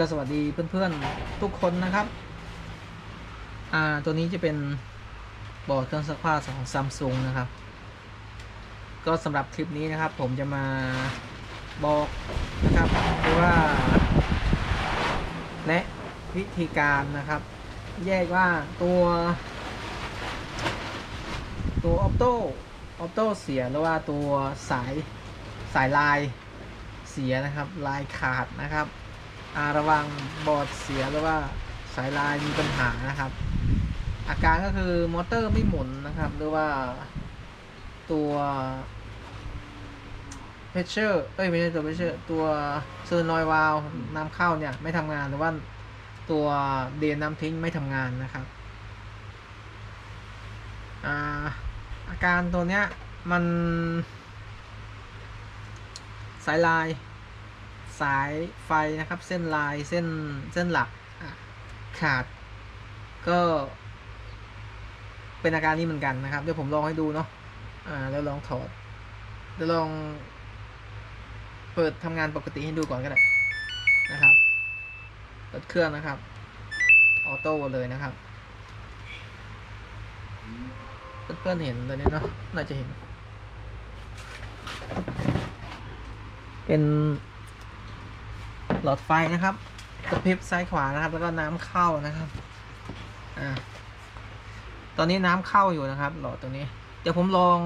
ก็สวัสดีเพื่อนๆ ทุกคนนะครับ อ่าตัวนี้จะเป็นบอร์ดเครื่องซักผ้าของซัมซุงนะครับ ก็สำหรับคลิปนี้นะครับ ผมจะมาบอกนะครับว่า และวิธีการนะครับ แยกว่าตัว ตัวออโต้ออโต้เสียหรือว่าตัวสายสายลายเสียนะครับ ลายขาดนะครับ อาระวังบอร์ดเสียหรือว่าสายลายมีปัญหานะครับ อาการก็คือมอเตอร์ไม่หมุนนะครับ หรือว่าตัวเพชเชอร์เอ้ยไม่ใช่ตัวเพชเชอร์ตัวเซอร์นอยวาลน้ำเข้าเนี่ยไม่ทำงานหรือว่าตัวเดนน้ำทิ้งไม่ทำงานนะครับอาอาการตัวเนี้ยมันสายลาย สายไฟนะครับ เส้นลายเส้นเส้นหลักขาด ก็เป็นอาการนี้เหมือนกันนะครับ เดี๋ยวผมลองให้ดูเนาะอ่าแล้วลองถอดเดี๋ยวลองเปิดทำงานปกติให้ดูก่อนก็ได้นะครับเปิดเครื่องนะครับออโต้เลยนะครับเพื่อนๆเห็นตัวนี้เนาะน่าจะเห็น เป็น หลอดไฟนะครับกระพริบซ้ายขวานะครับ แล้วก็น้ำเข้านะครับอ่าตอนนี้น้ำเข้าอยู่นะครับ หลอดตัวนี้ เดี๋ยวผมลอง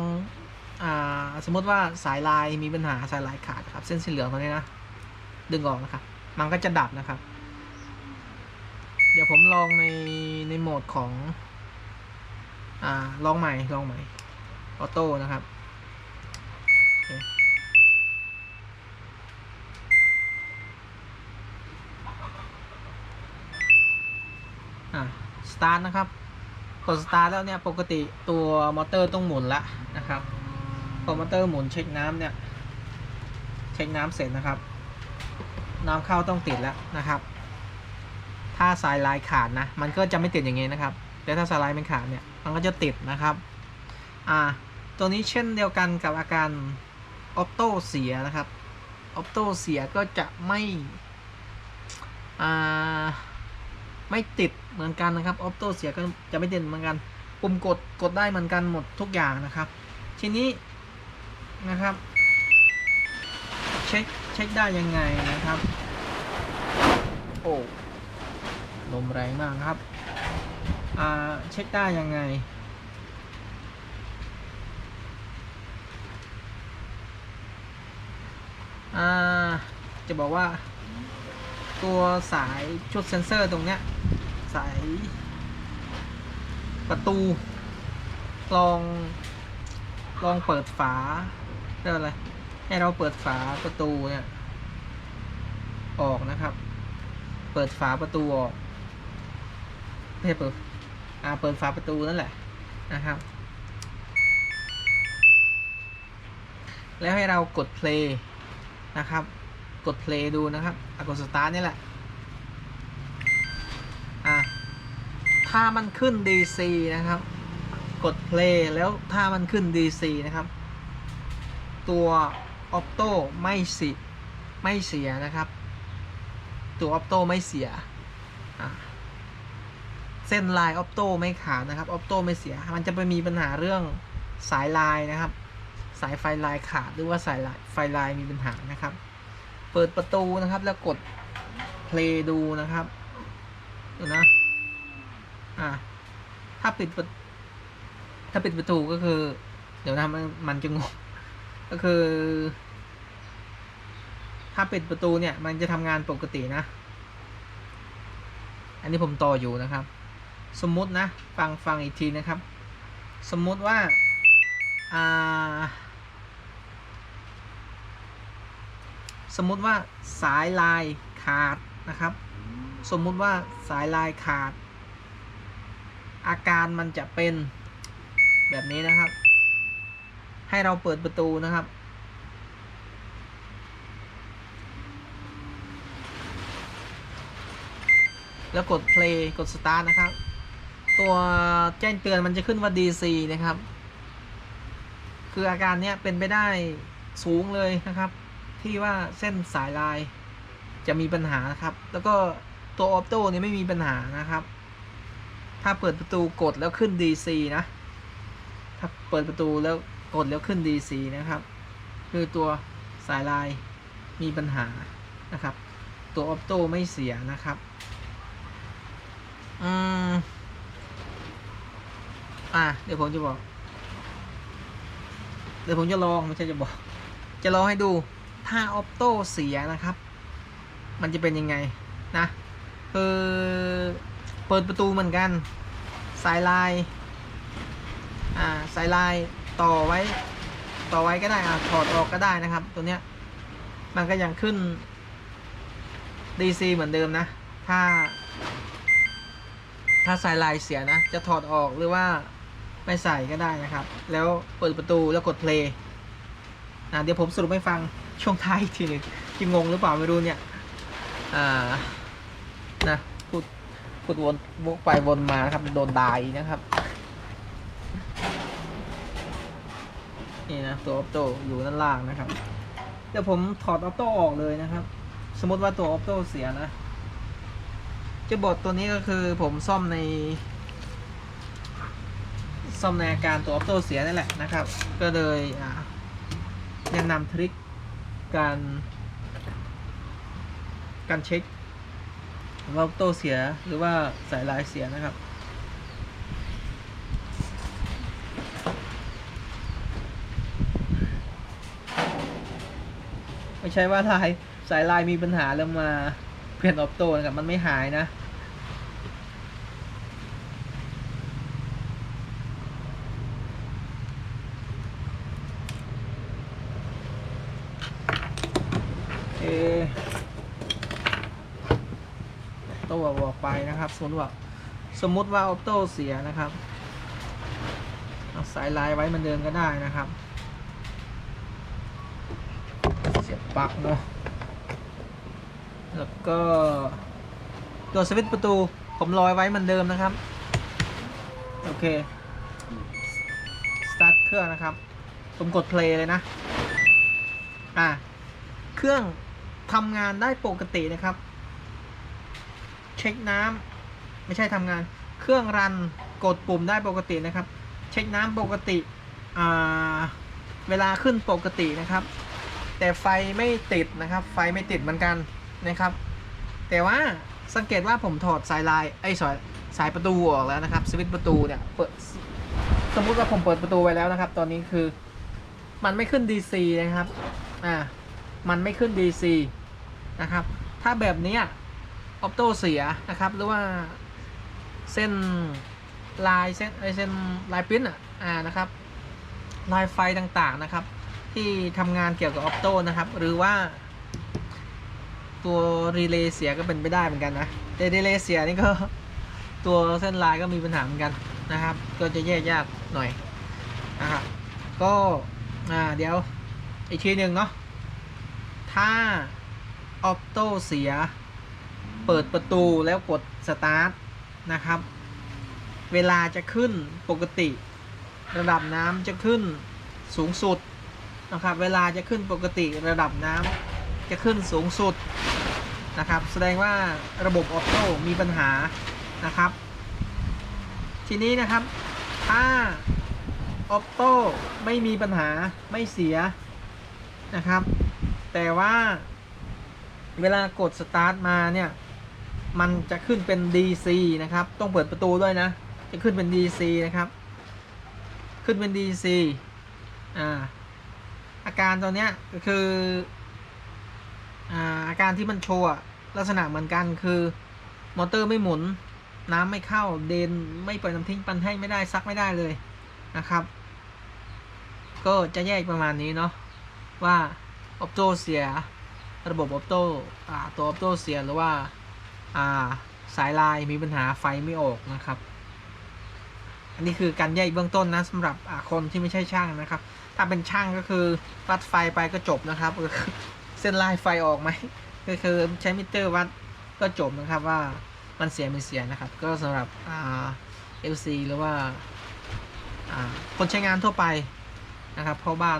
อ่าสมมติว่าสายลายมีปัญหาสายลายขาดครับ เส้นสีเหลืองตัวนี้นะดึงออกนะครับ มันก็จะดับนะครับ เดี๋ยวผมลองในในโหมดของอ่าลองใหม่ลองใหม่ออโต้นะครับโอเค อะส ตาร์ทนะครับ กดสตาร์ทแล้วเนี่ยปกติตัวมอเตอร์ต้องหมุนละนะครับพอมอเตอร์หมุนเช็คน้ำเนี่ยเช็คน้ำเสร็จนะครับ น้ำเข้าต้องติดแล้วนะครับ ถ้าสายลายขาดนะ มันก็จะไม่ติดอย่างงี้นะครับแต่ถ้าสายลายไม่ขาดเนี่ยมันก็จะติดนะครับอ่าตัวนี้เช่นเดียวกันกับอาการออโต้เสียนะครับออโต้เสียก็จะไม่อ่า ไม่ติดเหมือนกันนะครับออโต้เสียก็จะไม่ติดเหมือนกัน ปุ่มกดกดได้เหมือนกันหมดทุกอย่างนะครับ ทีนี้นะครับเช็คเช็คได้ยังไงนะครับ โอ้ลมแรงมากครับอ่าเช็คได้ยังไงอ่าจะบอกว่า ตัวสายชุดเซนเซอร์ตรงเนี้ย สาย ประตู ลอง ลองเปิดฝาเรียกอะไร ให้เราเปิดฝาประตูเนี่ย ออกนะครับ เปิดฝาประตูออกไม่ใช่เปิดอ่าเปิดฝาประตูนั่นแหละนะครับ แล้วให้เรากด play นะครับ กด play ดูนะครับกด start นี่แหละอะถ้ามันขึ้น DC นะครับ กด play แล้วถ้ามันขึ้น DC นะครับ ตัว opto ไม่สิไม่เสียนะครับ ตัว opto ไม่เสียเส้นลาย opto ไม่ขาดนะครับ opto ไม่เสีย มันจะไปมีปัญหาเรื่องสายลายนะครับ สายไฟลายขาดหรือว่าสายลายไฟลายมีปัญหานะครับ เปิดประตูนะครับ แล้วกด play ดูนะครับดูนะอะถ้าปิดประถ้าปิดประตูก็คือ เดี๋ยวนะมันมันจะงงก็คือ ถ้าปิดประตูเนี่ย มันจะทำงานปกตินะ อันนี้ผมต่ออยู่นะครับ สมมุตินะ ฟังฟังอีกทีนะครับ สมมุติว่า อ่า สมมุติว่าสายลายขาดนะครับ สมมุติว่าสายลายขาด อาการมันจะเป็นแบบนี้นะครับ ให้เราเปิดประตูนะครับ แล้วกด play กด start นะครับ ตัวแจ้งเตือนมันจะขึ้นว่า DC นะครับ คืออาการเนี้ยเป็นไปได้สูงเลยนะครับ ที่ว่าเส้นสายลายจะมีปัญหานะครับ แล้วก็ตัวออโต้เนี่ยไม่มีปัญหานะครับ ถ้าเปิดประตูกดแล้วขึ้น DC นะ ถ้าเปิดประตูแล้วกดแล้วขึ้น DC นะครับ คือตัวสายลายมีปัญหานะครับ ตัวออโต้ไม่เสียนะครับ อืมอะเดี๋ยวผมจะบอก เดี๋ยวผมจะลองไม่ใช่จะบอก จะลองให้ดู ถ้าออโต้เสียนะครับ มันจะเป็นยังไงนะคือเปิดประตูเหมือนกัน สายลายอ่าสายลายต่อไว้ ต่อไว้ก็ได้อ่าถอดออกก็ได้นะครับ ตัวเนี้ยมันก็ยังขึ้น DC เหมือนเดิมนะ ถ้า ถ้าสายลายเสียนะ จะถอดออกหรือว่าไม่ใส่ก็ได้นะครับ แล้วเปิดประตูแล้วกด play อ่าเดี๋ยวผมสรุปให้ฟัง ช่วงท้ายอีกทีหนึ่งที่งงหรือเปล่าไม่รู้เนี่ย อ่า นะพูดพูดวนวกไปวนมานะครับ โดนดาอีกนะครับ นี่นะตัวออโต้อยู่ด้านล่างนะครับ เดี๋ยวผมถอดออโต้ออกเลยนะครับ สมมติว่าตัวออโต้เสียนะจะบทตัวนี้ก็คือผมซ่อมในซ่อมในอาการตัวออโต้เสียนั่นแหละนะครับ ก็เลยอ่าแนะนำทริค การ การเช็คว่าออโต้เสียหรือว่าสายลายเสียนะครับ ไม่ใช่ว่าลายสายลายมีปัญหาแล้วมาเปลี่ยนออโต้นะครับมันไม่หายนะ เอตั วบอกไปนะครับ สมมติว่าสมมติว่าออโต้เสียนะครับเอาสายลายไว้เหมันเดิมก็ได้นะครับ เสียบปลั๊กเนาะแล้วก็ตัวสวิตช์ประตูผมลอยไว้เหมือนเดิมนะครับ โอเคสตาร์ทเครื่องนะครับ ผมกด play เลยนะ อะเครื่องทำงานได้ปกตินะครับ เช็คน้ำไม่ใช่ทำงาน เครื่องรันกดปุ่มได้ปกตินะครับ เช็คน้ำปกติเวลาขึ้นปกตินะครับ แต่ไฟไม่ติดนะครับ ไฟไม่ติดเหมือนกันนะครับ แต่ว่าสังเกตว่าผมถอดสายลายไอ้สายสายประตูออกแล้วนะครับสวิตช์ประตูเนี่ยเปิดสมมุติว่าผมเปิดประตูไว้แล้วนะครับ ตอนนี้คือมันไม่ขึ้น DC นะครับ อ่า มันไม่ขึ้น DC นะครับ ถ้าแบบนี้ ออปโตเสียนะครับ หรือว่าเส้นลายเส้นไอเส้นลายปิ้นอะอ่านะครับ ลายไฟต่างๆนะครับ ที่ทำงานเกี่ยวกับออปโตนะครับ หรือว่าตัวรีเลย์เสียก็เป็นไปได้เหมือนกันนะแต่รีเลย์เสียนี่ก็ตัวเส้นลายก็มีปัญหาเหมือนกันนะครับ ก็จะแยกยากหน่อยนะครับก็อ่าเดี๋ยวอีกทีหนึ่งเนาะถ้าออปโต้เสีย เปิดประตูแล้วกดสตาร์ทนะครับ เวลาจะขึ้นปกติ ระดับน้ำจะขึ้นสูงสุดนะครับ เวลาจะขึ้นปกติระดับน้ำจะขึ้นสูงสุดนะครับ แสดงว่าระบบออโต้มีปัญหานะครับ ทีนี้นะครับถ้าออโต้ไม่มีปัญหาไม่เสียนะครับ แต่ว่าเวลากดสตาร์ทมาเนี่ย มันจะขึ้นเป็น DC นะครับ ต้องเปิดประตูด้วยนะ จะขึ้นเป็น DC นะครับ ขึ้นเป็น DC อ่า อาการตัวเนี้ยก็คืออ่าอาการที่มันโชว์ลักษณะเหมือนกันคือ มอเตอร์ไม่หมุน น้ำไม่เข้า เดนไม่ปล่อยน้ำทิ้งปันให้ไม่ได้ซักไม่ได้เลยนะครับ ก็จะแยกประมาณนี้เนาะว่าออปโตเสีย ระบบออปโตอ่าตัวออปโตเสียหรือว่า สายลายมีปัญหาไฟไม่ออกนะครับ อันนี้คือการแยกเบื้องต้นนะสำหรับคนที่ไม่ใช่ช่างนะครับ ถ้าเป็นช่างก็คือวัดไฟไปก็จบนะครับ เส้นลายไฟออกไหมก็คือใช้มิเตอร์วัดก็จบนะครับว่ามันเสียไม่เสียนะครับ ก็สำหรับเอ่า LC หรือว่าคนใช้งานทั่วไปนะครับพ่อบ้าน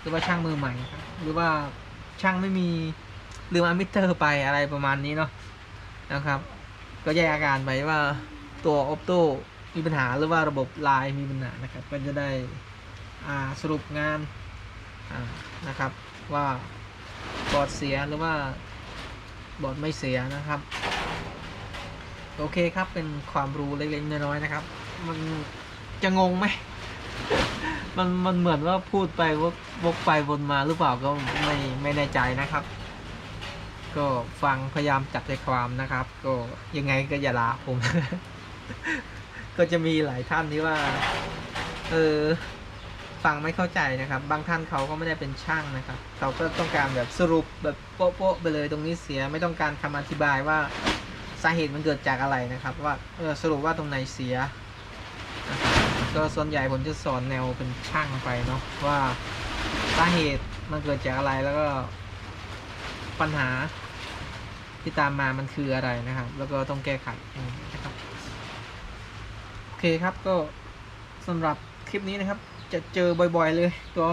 หรือว่าช่างมือใหม่ หรือว่าช่างไม่มีลืมอะมิเตอร์ไปอะไรประมาณนี้เนาะ นะครับ ก็แยกอาการไปว่าตัว opto มีปัญหาหรือว่าระบบไลน์มีปัญหานะครับ ก็จะได้สรุปงานนะครับว่าบอร์ดเสียหรือว่าบอร์ดไม่เสียนะครับ โอเคครับเป็นความรู้เล็กๆน้อยๆนะครับ มันจะงงไหมมันมันเหมือนว่าพูดไปวกวกไปวนมาหรือเปล่าก็ไม่ไม่แน่ใจนะครับ ก็ฟังพยายามจับใจความนะครับ ก็ยังไงก็อย่าลาผม ก็จะมีหลายท่านที่ว่า เออฟังไม่เข้าใจนะครับ บางท่านเขาก็ไม่ได้เป็นช่างนะครับ เขาก็ต้องการแบบสรุปแบบโป๊ะๆไปเลยตรงนี้เสียไม่ต้องการคำอธิบายว่าสาเหตุมันเกิดจากอะไรนะครับ ว่าเออสรุปว่าตรงไหนเสียก็ส่วนใหญ่ผมจะสอนแนวเป็นช่างไปเนาะว่าสาเหตุมันเกิดจากอะไรแล้วก็ปัญหา ที่ตามมามันคืออะไรนะครับ แล้วก็ต้องแก้ไขนะครับโอเคครับก็สำหรับคลิปนี้นะครับ จะเจอบ่อยๆเลย ตัว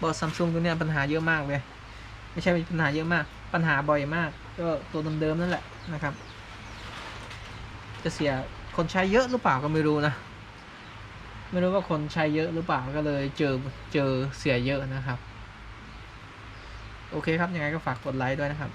บอร์ดซัมซุงตัวเนี้ยปัญหาเยอะมากเลย ไม่ใช่ปัญหาเยอะมาก ปัญหาบ่อยมาก ก็ตัวเดิมๆนั่นแหละนะครับ จะเสียคนใช้เยอะหรือเปล่าก็ไม่รู้นะไม่รู้ว่าคนใช้เยอะหรือเปล่าก็เลยเจอเจอเสียเยอะนะครับ โอเคครับยังไงก็ฝากกดไลค์ด้วยนะครับ